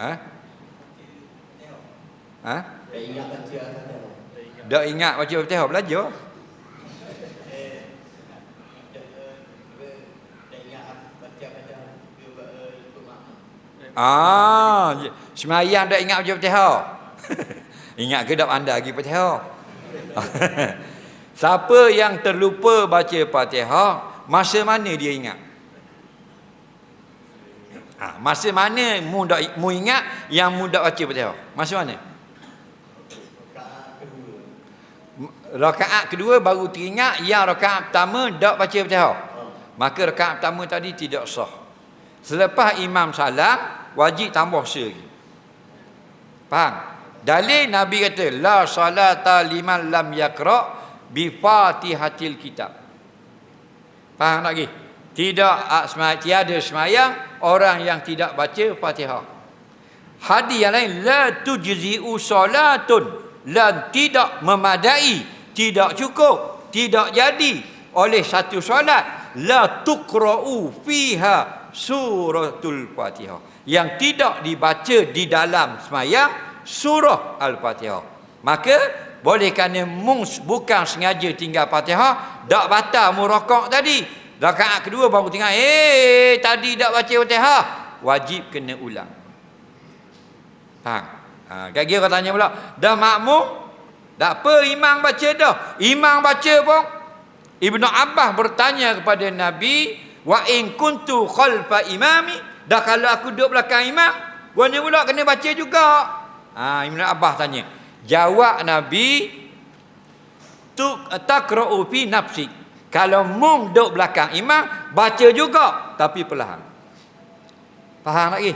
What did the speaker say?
Ha? Ha? Dah ingat baca ingat Fatihah belajar. Dah. Ah, semayang dak ingat baca Fatihah. ingat ke dak pandai lagi Fatihah? Siapa yang terlupa baca Fatihah, masa mana dia ingat? Ha, masa mana mu dak mu ingat yang mu dak baca Fatihah? Masa mana? Rakaat kedua. Baru teringat yang rakaat pertama dak baca. Ha. Maka rakaat pertama tadi tidak sah. Selepas imam salam, wajib tambah lagi. Faham? Dalil Nabi kata la salata liman lam yaqra bi fatihatil kitab. Faham lagi? Tidak tiada semayang orang yang tidak baca Fatihah. Hadis yang lain la tujzi'u salatun la tidak memadai, tidak cukup, tidak jadi oleh satu solat la tuqra'u fiha suratul Fatihah yang tidak dibaca di dalam semayang surah Al-Fatihah. Maka boleh kerana mung bukan sengaja tinggal Fatihah, dak batal mu rokok tadi. Rakaat kedua baru tinggal, eh tadi dak baca Fatihah, wajib kena ulang. Faham? Ha, kan kira tanya pula, dah makmum? Tak apa imam baca dah. Imam baca pun Ibnu Abbas bertanya kepada Nabi, "Wa in kuntu khalfa imami?" Dah kalau aku duduk belakang imam, ni pula kena baca juga. Ha, Ibnu Abbas tanya. Jawab Nabi, "Tu takra'u fi nafsi." Kalau mum duduk belakang imam, baca juga tapi perlahan. Faham lagi?